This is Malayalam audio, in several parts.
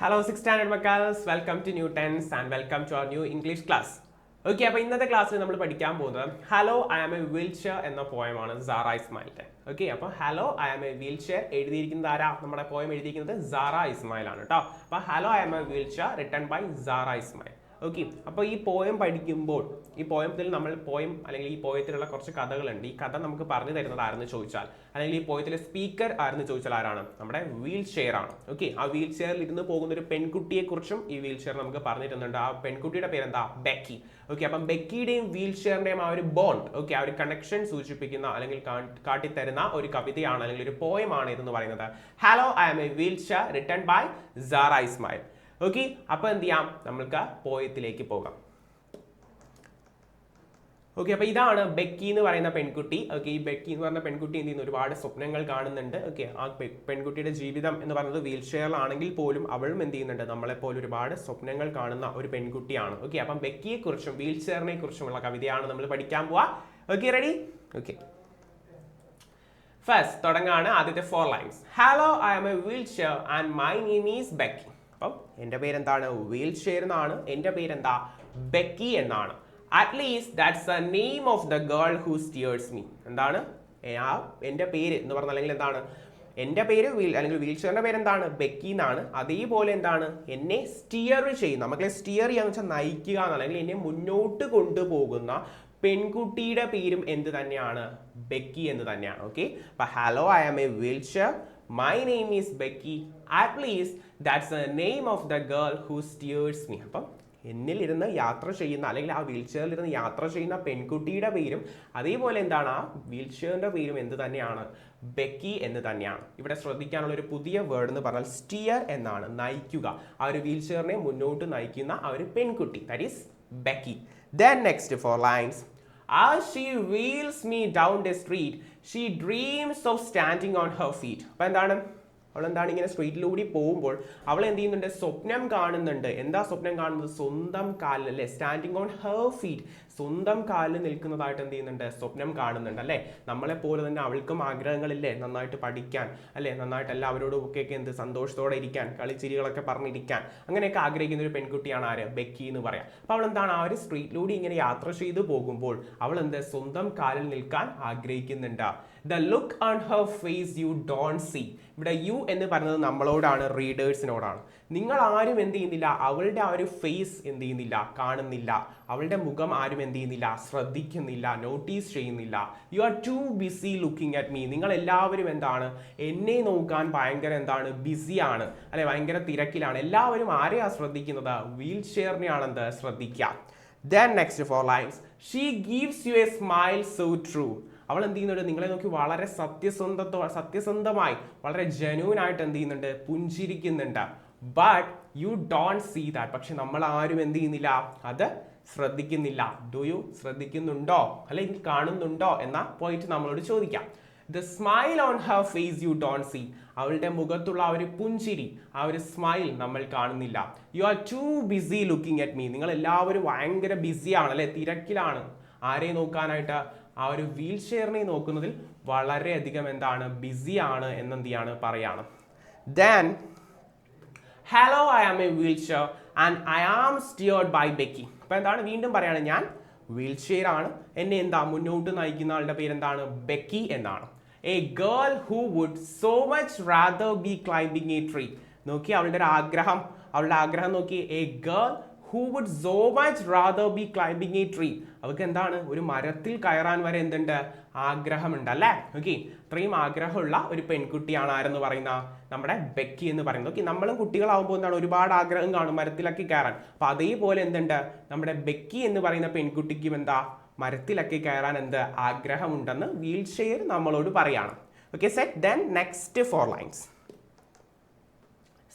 Hello six standard മക്കാൽസ് welcome to new tense and welcome to our new English class okay അപ്പോൾ ഇന്നത്തെ ക്ലാസ്സിൽ നമ്മൾ പഠിക്കാൻ പോകുന്നത് hello I am a wheel chair എന്ന പോയമാണ് സാറ ഇസ്മായിലിന്റെ ഓക്കെ അപ്പോൾ hello I am a wheel chair എഴുതിയിരിക്കുന്നത് ആരാ? നമ്മുടെ പോയം എഴുതിയിരിക്കുന്നത് സാറ ഇസ്മായിലാണ് കേട്ടോ അപ്പോൾ hello I am a wheel chair written by Sara Ismail okay അപ്പോൾ ഈ പോയം പഠിക്കുമ്പോൾ ഈ പോയത്തിൽ നമ്മൾ പോയം അല്ലെങ്കിൽ ഈ പോയത്തിലുള്ള കുറച്ച് കഥകളുണ്ട്. ഈ കഥ നമുക്ക് പറഞ്ഞു തരുന്നത് ആരെന്ന് ചോദിച്ചാൽ അല്ലെങ്കിൽ ഈ പോയത്തിലെ സ്പീക്കർ ആരെന്ന് ചോദിച്ചാൽ ആരാണ്? നമ്മുടെ വീൽ ചെയർ ആണ്. ഓക്കെ ആ വീൽ ചെയറിൽ ഇരുന്ന് പോകുന്ന ഒരു പെൺകുട്ടിയെക്കുറിച്ചും ഈ വീൽ ചെയർ നമുക്ക് പറഞ്ഞു തരുന്നുണ്ട്. ആ പെൺകുട്ടിയുടെ പേരെന്താ? ബെക്കി. ഓക്കെ അപ്പം ബെക്കിയുടെയും വീൽ ചെയറിന്റെയും ആ ഒരു ബോണ്ട് ഓക്കെ ആ ഒരു കണക്ഷൻ സൂചിപ്പിക്കുന്ന അല്ലെങ്കിൽ കാട്ടിത്തരുന്ന ഒരു കവിതയാണ് അല്ലെങ്കിൽ ഒരു പോയമാണ് ഇതെന്ന് പറയുന്നത്. Hello I am a wheel chair written by Sara Ismail okay അപ്പൊ എന്ത് ചെയ്യാം? നമ്മൾക്ക് പോയത്തിലേക്ക് പോകാം. ഓക്കെ അപ്പൊ ഇതാണ് ബെക്കി എന്ന് പറയുന്ന പെൺകുട്ടി. ഓക്കെ ഈ ബെക്കി എന്ന് പറയുന്ന പെൺകുട്ടി എന്ത് ചെയ്യുന്നു? ഒരുപാട് സ്വപ്നങ്ങൾ കാണുന്നുണ്ട്. ഓക്കെ ആ പെൺകുട്ടിയുടെ ജീവിതം എന്ന് പറയുന്നത് വീൽ ചെയറിലാണെങ്കിൽ പോലും അവളും എന്ത് ചെയ്യുന്നുണ്ട്? നമ്മളെ പോലെ ഒരുപാട് സ്വപ്നങ്ങൾ കാണുന്ന ഒരു പെൺകുട്ടിയാണ്. ഓക്കെ അപ്പം ബെക്കിയെ കുറിച്ചും വീൽ ചെയറിനെ കുറിച്ചുമുള്ള കവിതയാണ് നമ്മൾ പഠിക്കാൻ പോവാ. ഓക്കെ റെഡി ഓക്കെ ഫസ്റ്റ് തുടങ്ങാണ് ആദ്യത്തെ four lines hello I am a wheel chair and my name is Becky അപ്പം എന്റെ പേരെന്താണ്? വീൽ ഷെയർ എന്നാണ്. എന്റെ പേരെന്താ? ബെക്കി എന്നാണ്. At least that's the name of the girl who steers me എന്താണ്? ആ എന്റെ പേര് എന്ന് പറഞ്ഞാൽ അല്ലെങ്കിൽ എന്താണ്? എന്റെ പേര് വീൽ അല്ലെങ്കിൽ വീൽ ചെയറിന്റെ പേരെന്താണ്? ബെക്കി എന്നാണ്. അതേപോലെ എന്താണ്? എന്നെ സ്റ്റിയർ ചെയ്യുന്ന മക്കളെ സ്റ്റിയർ ചെയ്യാന്ന് വെച്ചാൽ നയിക്കുക എന്നാണ്. അല്ലെങ്കിൽ എന്നെ മുന്നോട്ട് കൊണ്ടുപോകുന്ന പെൺകുട്ടിയുടെ പേരും എന്ത് തന്നെയാണ്? ബെക്കി എന്ന് തന്നെയാണ്. ഓക്കെ അപ്പം hello I am a wheel chair my name is Becky at least that's the name of the girl who steers me അപ്പം എന്നിൽ ഇരുന്ന് യാത്ര ചെയ്യുന്ന അല്ലെങ്കിൽ ആ വീൽ ചെയറിലിരുന്ന് യാത്ര ചെയ്യുന്ന പെൺകുട്ടിയുടെ പേരും അതേപോലെ എന്താണ്? ആ വീൽ ചെയറിന്റെ പേരും എന്ത് തന്നെയാണ്? ബെക്കി എന്ന് തന്നെയാണ്. ഇവിടെ ശ്രദ്ധിക്കാനുള്ള ഒരു പുതിയ വേർഡ് എന്ന് പറഞ്ഞാൽ സ്റ്റിയർ എന്നാണ്. നയിക്കുക. ആ ഒരു വീൽ ചെയറിനെ മുന്നോട്ട് നയിക്കുന്ന ആ ഒരു പെൺകുട്ടി. That is Becky then next four lines As she wheels me down the street, she dreams of standing on her feet. അപ്പൊ എന്താണ് അവൾ എന്താണ് ഇങ്ങനെ സ്ട്രീറ്റിലൂടെ പോകുമ്പോൾ അവൾ എന്ത് ചെയ്യുന്നുണ്ട് സ്വപ്നം കാണുന്നുണ്ട്. എന്താ സ്വപ്നം കാണുന്നത്? സ്വന്തം കാലിൽ അല്ലെ? സ്റ്റാൻഡിങ് ഓൺ ഹെർ ഫീറ്റ് സ്വന്തം കാലിൽ നിൽക്കുന്നതായിട്ട് എന്ത് ചെയ്യുന്നുണ്ട് സ്വപ്നം കാണുന്നുണ്ട് അല്ലെ? നമ്മളെ പോലെ തന്നെ അവൾക്കും ആഗ്രഹങ്ങളില്ലേ? നന്നായിട്ട് പഠിക്കാൻ അല്ലേ? നന്നായിട്ട് എല്ലാവരോടും ഒക്കെ എന്ത് സന്തോഷത്തോടെ ഇരിക്കാൻ കളിച്ചിരികളൊക്കെ പറഞ്ഞിരിക്കാൻ. അങ്ങനെയൊക്കെ ആഗ്രഹിക്കുന്ന ഒരു പെൺകുട്ടിയാണ് ആര്? ബെക്കി എന്ന് പറയാം. അപ്പോൾ അവൾ എന്താണ് ആ ഒരു സ്ട്രീറ്റിലൂടെ ഇങ്ങനെ യാത്ര ചെയ്തു പോകുമ്പോൾ അവൾ എന്ത് സ്വന്തം കാലിൽ നിൽക്കാൻ ആഗ്രഹിക്കുന്നുണ്ട്. The look on her face you don't see ഇവിടെ യു എന്ന് പറയുന്നത് നമ്മളോടാണ് റീഡേഴ്സിനോടാണ് നിങ്ങൾ ആരും എന്ത് ചെയ്യുന്നില്ല അവളുടെ ആ ഒരു ഫേസ് എന്ത് ചെയ്യുന്നില്ല കാണുന്നില്ല. അവളുടെ മുഖം ആരും എന്ത് ചെയ്യുന്നില്ല ശ്രദ്ധിക്കുന്നില്ല നോട്ടീസ് ചെയ്യുന്നില്ല. You are too busy looking at me നിങ്ങൾ എല്ലാവരും എന്താണ്? എന്നെ നോക്കാൻ ഭയങ്കര എന്താണ്? ബിസിയാണ് അല്ലെ ഭയങ്കര തിരക്കിലാണ്. എല്ലാവരും ആരെയാണ് ശ്രദ്ധിക്കുന്നത്? വീൽ ചെയറിനെയാണ് എന്ത് ശ്രദ്ധിക്കുക. Then next four lines she gives you a smile so true അവൾ എന്ത് ചെയ്യുന്നുണ്ട് നിങ്ങളെ നോക്കി വളരെ സത്യസന്ധത്തോ സത്യസന്ധമായി വളരെ ജനുവൻ ആയിട്ട് എന്ത് ചെയ്യുന്നുണ്ട് പുഞ്ചിരിക്കുന്നുണ്ട്. But you don't see that പക്ഷെ നമ്മൾ ആരും എന്ത് ചെയ്യുന്നില്ല അത് ശ്രദ്ധിക്കുന്നില്ല. ഡു യു ശ്രദ്ധിക്കുന്നുണ്ടോ? അല്ലെങ്കിൽ കാണുന്നുണ്ടോ? എന്ന പോയിന്റ് നമ്മളോട് ചോദിക്കാം. The smile on her face you don't see അവളുടെ മുഖത്തുള്ള ആ ഒരു പുഞ്ചിരി ആ ഒരു സ്മൈൽ നമ്മൾ കാണുന്നില്ല. You are too busy looking at me നിങ്ങൾ എല്ലാവരും ഭയങ്കര ബിസിയാണ് അല്ലെ? തിരക്കിലാണ്. ആരെ നോക്കാനായിട്ട്? ആ ഒരു വീൽ ചെയറിനെ നോക്കുന്നതിൽ വളരെയധികം എന്താണ് ബിസിയാണ് എന്നെന്ത് ചെയ്യാണ് പറയാണ്. Then hello I am a wheel chair and I am steered by Becky അപ്പോൾ എന്താണ്? വീണ്ടും പറയാണ് ഞാൻ വീൽ ആണ്. എന്നെ എന്താ മുന്നോട്ട് നയിക്കുന്ന ആളുടെ പേരെന്താണ്? ബെക്കി എന്നാണ്. A girl who would so much rather be climbing a tree നോക്കി അവളുടെ ഒരു ആഗ്രഹം. അവളുടെ ആഗ്രഹം നോക്കി a girl who would so much rather be climbing a tree അവർക്ക് എന്താണ്? ഒരു മരത്തിൽ കയറാൻ വരെ എന്തുണ്ട്? ആഗ്രഹമുണ്ട് അല്ലേ? ഓക്കെ അത്രയും ആഗ്രഹമുള്ള ഒരു പെൺകുട്ടിയാണ് ആരെന്ന് പറയുന്ന നമ്മുടെ ബെക്കി എന്ന് പറയുന്നത്. ഓക്കെ നമ്മളും കുട്ടികളാവുമ്പോൾ എന്താണ്? ഒരുപാട് ആഗ്രഹം കാണും മരത്തിലൊക്കെ കയറാൻ. അപ്പൊ അതേപോലെ എന്തുണ്ട്? നമ്മുടെ ബെക്കി എന്ന് പറയുന്ന പെൺകുട്ടിക്കും എന്താ? മരത്തിലൊക്കെ കയറാൻ എന്ത് ആഗ്രഹമുണ്ടെന്ന് വീൽ ചെയർ നമ്മളോട് പറയാണ്. Okay set then next four lines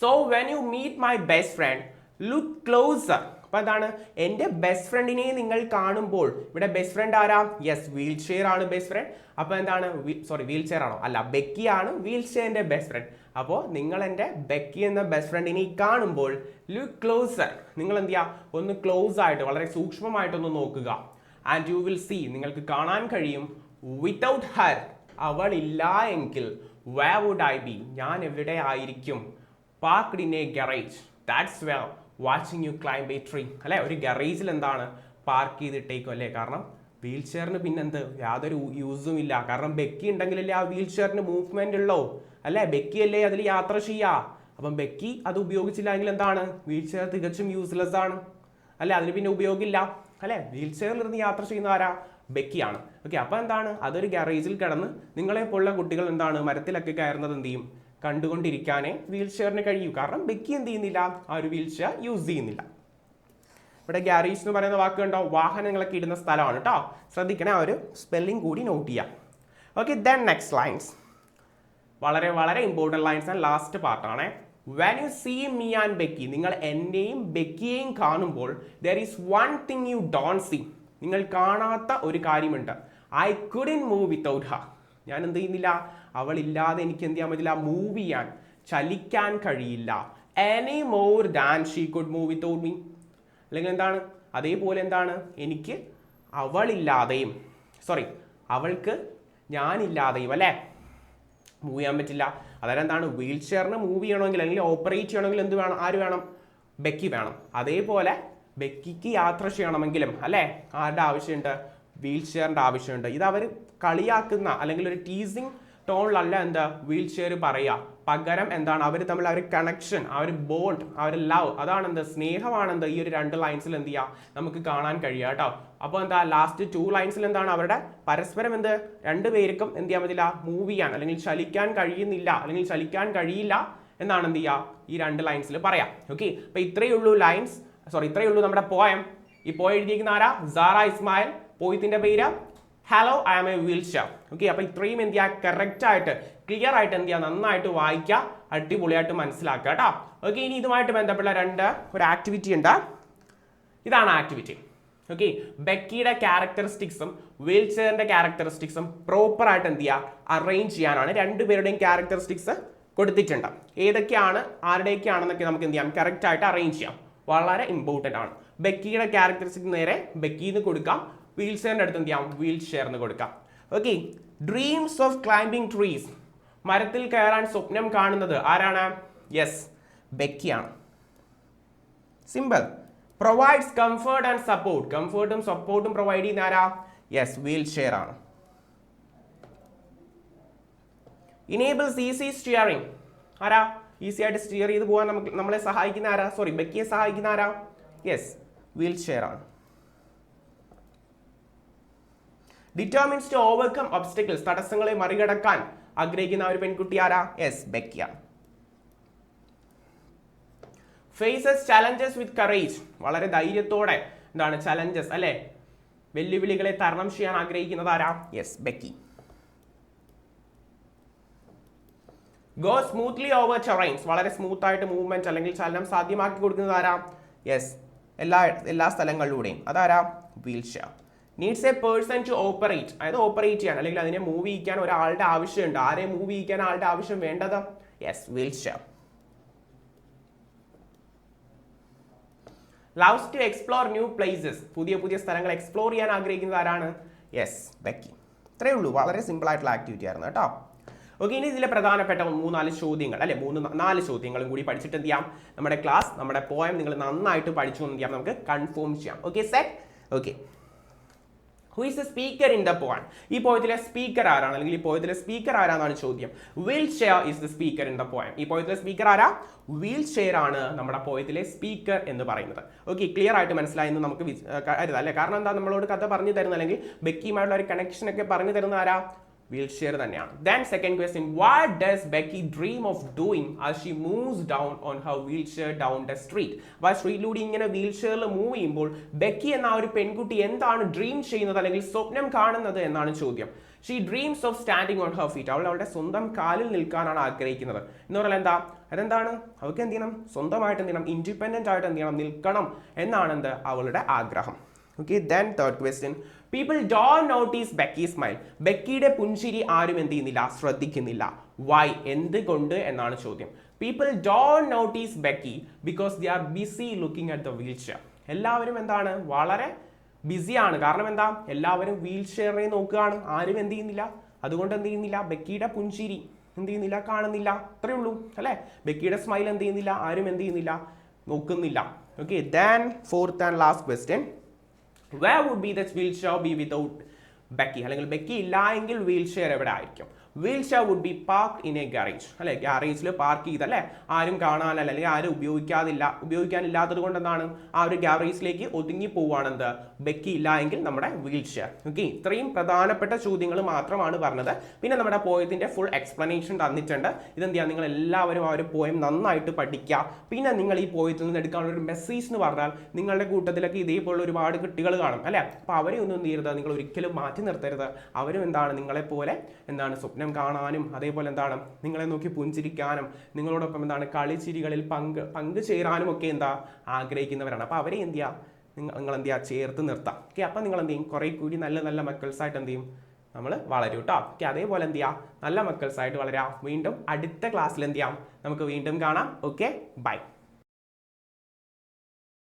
so when you meet my best friend look closer അപ്പൊ എന്താണ് എന്റെ ബെസ്റ്റ് ഫ്രണ്ടിനെ നിങ്ങൾ കാണുമ്പോൾ. ഇവിടെ ബെസ്റ്റ് ഫ്രണ്ട് ആരാ? യെസ് വീൽ ചെയർ ആണ് ബെസ്റ്റ് ഫ്രണ്ട് അപ്പോൾ എന്താണ്? സോറി വീൽ ചെയർ ആണോ? അല്ല ബെക്കി ആണ് വീൽ ചെയറിന്റെ ബെസ്റ്റ് ഫ്രണ്ട് അപ്പോൾ നിങ്ങൾ എന്റെ ബെക്കി എന്ന ബെസ്റ്റ് ഫ്രണ്ടിനെ കാണുമ്പോൾ ലുക്ക് ക്ലോസർ നിങ്ങൾ എന്ത് ചെയ്യുക ഒന്ന് ക്ലോസ് ആയിട്ട് വളരെ സൂക്ഷ്മമായിട്ടൊന്ന് നോക്കുക. ആൻഡ് യു വിൽ സീ നിങ്ങൾക്ക് കാണാൻ കഴിയും വിത്തൗട്ട് ഹർ അവൾ ഇല്ല എങ്കിൽ വേ വുഡ് ഐ ബി ഞാൻ എവിടെ ആയിരിക്കും? Parked in a garage that's well watching you climb a tree അല്ലെ? ഒരു ഗറേജിൽ എന്താണ്? പാർക്ക് ചെയ്തിട്ടേക്കും അല്ലേ? കാരണം വീൽ ചെയറിന് പിന്നെന്ത്? യാതൊരു യൂസും ഇല്ല. കാരണം ബെക്കി ഉണ്ടെങ്കിലല്ലേ ആ വീൽ ചെയറിന് മൂവ്മെന്റ് ഉള്ളോ. അല്ലേ? ബെക്കി അല്ലേ അതിൽ യാത്ര ചെയ്യാ. അപ്പം ബെക്കി അത് ഉപയോഗിച്ചില്ല എങ്കിൽ എന്താണ്? വീൽ ചെയർ തികച്ചും യൂസ്ലെസ് ആണ്. അല്ലെ? അതിന് പിന്നെ ഉപയോഗമില്ല. അല്ലെ? വീൽ ചെയറിൽ ഇരുന്ന് യാത്ര ചെയ്യുന്ന ആരാ? ബെക്കിയാണ്. ഓക്കെ അപ്പൊ എന്താണ്? അതൊരു ഗാരേജിൽ കിടന്ന് നിങ്ങളെ പോലുള്ള കുട്ടികൾ എന്താണ്? മരത്തിലൊക്കെ കയറുന്നത് എന്ത് ചെയ്യും? കണ്ടുകൊണ്ടിരിക്കാനേ വീൽ ചെയറിന് കഴിയൂ. കാരണം ബെക്കി എന്ത് ചെയ്യുന്നില്ല? ആ ഒരു വീൽ ചെയർ യൂസ് ചെയ്യുന്നില്ല. ഇവിടെ ഗ്യാരേജ് എന്ന് പറയുന്ന വാക്ക് കണ്ടോ? വാഹനങ്ങളൊക്കെ ഇടുന്ന സ്ഥലമാണ് കേട്ടോ ശ്രദ്ധിക്കണേ ആ ഒരു സ്പെല്ലിംഗ് കൂടി നോട്ട് ചെയ്യാം. ഓക്കെ ദെൻ നെക്സ്റ്റ് ലൈൻസ് വളരെ വളരെ ഇമ്പോർട്ടന്റ് ലൈൻസ് ആണ്. ലാസ്റ്റ് പാർട്ടാണ് when you see me and Becky നിങ്ങൾ എന്നെയും ബെക്കിയെയും കാണുമ്പോൾ there is one thing you don't see നിങ്ങൾ കാണാത്ത ഒരു കാര്യമുണ്ട്. I couldn't move without her ഞാൻ എന്ത് ചെയ്യുന്നില്ല? അവൾ ഇല്ലാതെ എനിക്ക് എന്ത് ചെയ്യാൻ പറ്റില്ല? മൂവ് ചെയ്യാൻ ചലിക്കാൻ കഴിയില്ല. Any more than she could move without me അല്ലെങ്കിൽ എന്താണ്? അതേപോലെ എന്താണ്? എനിക്ക് അവളില്ലാതെയും സോറി അവൾക്ക് ഞാനില്ലാതെയും അല്ലേ? മൂവ് ചെയ്യാൻ പറ്റില്ല. അതായത് എന്താണ്? വീൽ ചെയറിന് മൂവ് ചെയ്യണമെങ്കിൽ അല്ലെങ്കിൽ ഓപ്പറേറ്റ് ചെയ്യണമെങ്കിൽ എന്ത് വേണം? ആര് വേണം? ബെക്കി വേണം. അതേപോലെ ബെക്കിക്ക് യാത്ര ചെയ്യണമെങ്കിലും അല്ലേ? ആരുടെ ആവശ്യമുണ്ട്? വീൽ ചെയറിന്റെ ആവശ്യമുണ്ട്. ഇത് അവർ കളിയാക്കുന്ന അല്ലെങ്കിൽ ഒരു ടീസിങ് ടോണിലല്ല എന്താ വീൽ ചെയർ പറയുക. പകരം എന്താണ്? അവർ തമ്മിൽ ആ ഒരു കണക്ഷൻ ആ ഒരു ബോണ്ട് ആ ഒരു ലവ് അതാണെന്ത് സ്നേഹമാണെന്ത് ഈ ഒരു രണ്ട് ലൈൻസിൽ എന്ത് ചെയ്യുക? നമുക്ക് കാണാൻ കഴിയുക കേട്ടോ. അപ്പോൾ എന്താ ലാസ്റ്റ് ടു ലൈൻസിൽ എന്താണ്? അവരുടെ പരസ്പരം എന്ത്? രണ്ട് പേർക്കും എന്ത് ചെയ്യാൻ പറ്റില്ല? മൂവ് ചെയ്യാൻ അല്ലെങ്കിൽ ചലിക്കാൻ കഴിയുന്നില്ല അല്ലെങ്കിൽ ചലിക്കാൻ കഴിയില്ല എന്നാണ് എന്ത് ചെയ്യുക? ഈ രണ്ട് ലൈൻസിൽ പറയാം. ഓക്കെ അപ്പോൾ ഇത്രയേ ഉള്ളൂ ലൈൻസ് സോറി ഇത്രയേ ഉള്ളൂ നമ്മുടെ പോയം ഈ പോയ എഴുതിയിരിക്കുന്ന ആരാ? സാറ ഇസ്മായിൽ. പോയത്തിന്റെ പേര് hello I am a wheel chair okay അപ്പോൾ ഇത്രയും എന്ത് ചെയ്യുക കറക്റ്റ് ആയിട്ട് ക്ലിയർ ആയിട്ട് എന്ത് ചെയ്യുക നന്നായിട്ട് വായിക്കുക അടിപൊളിയായിട്ട് മനസ്സിലാക്കുക കേട്ടോ ഓക്കെ ഇനി ഇതുമായിട്ട് ബന്ധപ്പെട്ട രണ്ട് ഒരു ആക്ടിവിറ്റി ഉണ്ട്. ഇതാണ് ആക്ടിവിറ്റി ഓക്കെ ബെക്കിയുടെ ക്യാരക്ടറിസ്റ്റിക്സും വീൽ ചെയറിന്റെ ക്യാരക്ടറിസ്റ്റിക്സും പ്രോപ്പർ ആയിട്ട് എന്ത് ചെയ്യുക അറേഞ്ച് ചെയ്യാനാണ്. രണ്ടുപേരുടെയും ക്യാരക്ടറിസ്റ്റിക്സ് കൊടുത്തിട്ടുണ്ട്. ഏതൊക്കെയാണ്? ആരുടെയൊക്കെയാണെന്നൊക്കെ നമുക്ക് എന്ത് ചെയ്യാം? കറക്റ്റ് ആയിട്ട് അറേഞ്ച് ചെയ്യാം. വളരെ ഇമ്പോർട്ടന്റ് ആണ്. ബെക്കിയുടെ ക്യാരക്ടറിസ്റ്റിക് നേരെ ബെക്കിന്ന് കൊടുക്കാം. വീൽ ചെയറിന്റെ അടുത്ത് എന്ത് ചെയ്യാം? വീൽ ചെയറിന് കൊടുക്കാം. Okay dreams of climbing trees മരത്തിൽ കയറാൻ സ്വപ്നം കാണുന്നത് ആരാണ്? Yes ബെക്കിയാണ്. Simple provides comfort and support കംഫർട്ടും സപ്പോർട്ടും പ്രൊവൈഡ് ചെയ്യുന്ന ആരാ? യെസ് വീൽ ചെയർ ആണ്. ഇനേബിൾസ് ഈസി സ്റ്റിയറിംഗ് ആരാ? ഈസി ആയിട്ട് സ്റ്റിയർ ചെയ്ത് പോകാൻ നമുക്ക് നമ്മളെ സഹായിക്കുന്ന ആരാ? സോറി ബെക്കിയെ സഹായിക്കുന്ന ആരാ? യെസ് വീൽ ചെയർ ആണ്. ഡിറ്റർമിൻസ് ടു ഓവർകം ഒബ്സ്റ്റക്കിൾസ് തടസ്സങ്ങളെ മറികടക്കാൻ ആഗ്രഹിക്കുന്ന ഒരു പെൺകുട്ടി ആരാ? എസ് ബെക്കിയ. ഫേസസ് ചലഞ്ചസ് വിത്ത് കറേജ് വളരെ ധൈര്യത്തോടെ എന്താണ് ചലഞ്ചസ് അല്ലെ? വെല്ലുവിളികളെ തരണം ചെയ്യാൻ ആഗ്രഹിക്കുന്നത് ആരാ? Yes Becky. Go smoothly over terrains വളരെ സ്മൂത്ത് ആയിട്ട് മൂവ്മെന്റ് അല്ലെങ്കിൽ ചലനം സാധ്യമാക്കി കൊടുക്കുന്നത് ആരാ? യെസ് എല്ലാ എല്ലാ സ്ഥലങ്ങളിലൂടെയും. അതാരാ? Wheel chair needs a person to operate അതായത് ഓപ്പറേറ്റ് ചെയ്യാൻ അല്ലെങ്കിൽ അതിനെ മൂവ് ചെയ്യിക്കാൻ ഒരാളുടെ ആവശ്യമുണ്ട്. ആരെ മൂവ് ചെയ്യിക്കാൻ ആളുടെ ആവശ്യം വേണ്ടത്? Yes wheel chair loves to explore new places പുതിയ പുതിയ സ്ഥലങ്ങൾ എക്സ്പ്ലോർ ചെയ്യാൻ ആഗ്രഹിക്കുന്നത് ആരാണ്? യെസ് ബെക്കി ഇത്രയേ ഉള്ളൂ. വളരെ സിമ്പിൾ ആയിട്ടുള്ള ആക്ടിവിറ്റി ആയിരുന്നു കേട്ടോ. ഓക്കെ ഇനി ഇതിലെ പ്രധാനപ്പെട്ട മൂന്നാൽ ചോദ്യങ്ങൾ. അല്ലെ മൂന്ന് നാല് ചോദ്യങ്ങളും കൂടി പഠിച്ചിട്ട് എന്ത് ചെയ്യാം? നമ്മുടെ ക്ലാസ് നമ്മുടെ പോയം നിങ്ങൾ നന്നായിട്ട് പഠിച്ചു എന്ന് ചെയ്യാം നമുക്ക് കൺഫേം ചെയ്യാം. Okay set okay who is a speaker in the point ഈ പോയത്തിലെ സ്പീക്കർ ആരാണ്? അല്ലെങ്കിൽ ഈ പോയത്തിലെ സ്പീക്കർ ആരാന്നാണ് ചോദ്യം. Wheel chair is the speaker in the poem ഈ പോയത്തിലെ സ്പീക്കർ ആരാ? വീൽ ഷെയർ ആണ് നമ്മുടെ പോയത്തിലെ സ്പീക്കർ എന്ന് പറയുന്നത്. ഓക്കെ ക്ലിയർ ആയിട്ട് മനസ്സിലായെന്ന് നമുക്ക് കരുതാം അല്ലേ? കാരണം എന്താ നമ്മളോട് കഥ പറഞ്ഞു തരുന്ന അല്ലെങ്കിൽ ബെക്കിയുമായിട്ടുള്ള ഒരു കണക്ഷൻ ഒക്കെ പറഞ്ഞു തരുന്ന ആരാ? വീൽ ചെയർ തന്നെയാണ് then second question what does Becky dream of doing as she moves down on her wheel chair down the street അപ്പോൾ ആ സ്ട്രീറ്റിലൂടെ ഇങ്ങനെ വീൽ ചെയറിൽ മൂവ് ചെയ്യുമ്പോൾ ബെക്കി എന്ന ആ ഒരു പെൺകുട്ടി എന്താണ് ഡ്രീം ചെയ്യുന്നത് അല്ലെങ്കിൽ സ്വപ്നം കാണുന്നത് എന്നാണ് ചോദ്യം. She dreams of standing on her feet അവൾ അവളുടെ സ്വന്തം കാലിൽ നിൽക്കാനാണ് ആഗ്രഹിക്കുന്നത്. എന്ന് പറഞ്ഞാൽ എന്താ? അതെന്താണ്? അവൾക്ക് എന്ത് ചെയ്യണം? സ്വന്തമായിട്ട് എന്ത് ചെയ്യണം? ഇൻഡിപെൻഡന്റ് ആയിട്ട് എന്ത് ചെയ്യണം? നിൽക്കണം എന്നാണ് എന്ത്? അവളുടെ ആഗ്രഹം. Okay then third question people ഡോ നോട്ടീസ് ബെക്കി സ്മൈൽ ബെക്കിയുടെ പുഞ്ചിരി ആരും എന്ത് ചെയ്യുന്നില്ല ശ്രദ്ധിക്കുന്നില്ല. വൈ എന്തുകൊണ്ട് എന്നാണ് ചോദ്യം. People Dr notice Becky because they are busy looking at the wheel chair എല്ലാവരും എന്താണ്? വളരെ ബിസിയാണ് കാരണം എന്താ? എല്ലാവരും വീൽ ചെയറിനെ നോക്കുകയാണ്. ആരും എന്ത് ചെയ്യുന്നില്ല. അതുകൊണ്ട് എന്ത് ചെയ്യുന്നില്ല? ബെക്കിയുടെ പുഞ്ചിരി എന്ത് ചെയ്യുന്നില്ല? കാണുന്നില്ല. അത്രേ ഉള്ളൂ അല്ലേ? ബെക്കിയുടെ സ്മൈൽ എന്ത് ചെയ്യുന്നില്ല? ആരും എന്ത് ചെയ്യുന്നില്ല? നോക്കുന്നില്ല. Okay then fourth and last question where would be the wheel chair be without Becky അല്ലെങ്കിൽ ബെക്കി ഇല്ല എങ്കിൽ വീൽ ഷെയർ എവിടെ ആയിരിക്കും wheel chair would be park in a garage അല്ലെ ഗാരേജിൽ പാർക്ക് ചെയ്തല്ലേ? ആരും കാണാനല്ല അല്ലെങ്കിൽ ആരും ഉപയോഗിക്കാതില്ല. ഉപയോഗിക്കാനില്ലാത്തത് കൊണ്ട് എന്താണ് ആ ഒരു ഗാരേജിലേക്ക് ഒതുങ്ങി പോവുകയാണെന്ത് ബെക്കി ഇല്ല എങ്കിൽ നമ്മുടെ വീൽ ഷെയർ ഓക്കെ ഇത്രയും പ്രധാനപ്പെട്ട ചോദ്യങ്ങൾ മാത്രമാണ് പറഞ്ഞത്. പിന്നെ നമ്മുടെ പോയത്തിന്റെ ഫുൾ എക്സ്പ്ലനേഷൻ തന്നിട്ടുണ്ട്. ഇതെന്ത് ചെയ്യാം നിങ്ങൾ എല്ലാവരും ആ ഒരു പോയം നന്നായിട്ട് പഠിക്കുക പിന്നെ നിങ്ങൾ ഈ പോയത്തിൽ നിന്ന് എടുക്കാനുള്ള ഒരു മെസ്സേജ് എന്ന് പറഞ്ഞാൽ നിങ്ങളുടെ കൂട്ടത്തിലൊക്കെ ഇതേപോലുള്ള ഒരുപാട് കുട്ടികൾ കാണും. അല്ലേ? അപ്പോൾ അവരെ ഒന്നും എന്ത് നിങ്ങൾ ഒരിക്കലും മാറ്റി നിർത്തരുത്. അവരും എന്താണ്? നിങ്ങളെ പോലെ എന്താണ് സ്വപ്നം കാണാനും അതേപോലെ എന്താണ് നിങ്ങളെ നോക്കി പുഞ്ചിരിക്കാനും നിങ്ങളോടൊപ്പം എന്താണ് കളിച്ചിരികളിൽ പങ്ക് പങ്കുചേരാനും ഒക്കെ എന്താ ആഗ്രഹിക്കുന്നവരാണ്. അപ്പോൾ അവരെ എന്ത് ചെയ്യുക നിങ്ങൾ നിങ്ങൾ എന്ത് ചെയ്യുക ചേർത്ത് നിർത്താം. ഓക്കെ അപ്പം നിങ്ങൾ എന്ത് ചെയ്യും? കുറേ കൂടി നല്ല നല്ല മക്കൾസായിട്ട് എന്ത് ചെയ്യും? നമ്മൾ വളരും കേട്ടോ ഓക്കെ അതേപോലെ എന്ത് ചെയ്യാം? നല്ല മക്കൾസായിട്ട് വളരാം. വീണ്ടും അടുത്ത ക്ലാസ്സിൽ എന്ത് ചെയ്യാം? നമുക്ക് വീണ്ടും കാണാം. Okay bye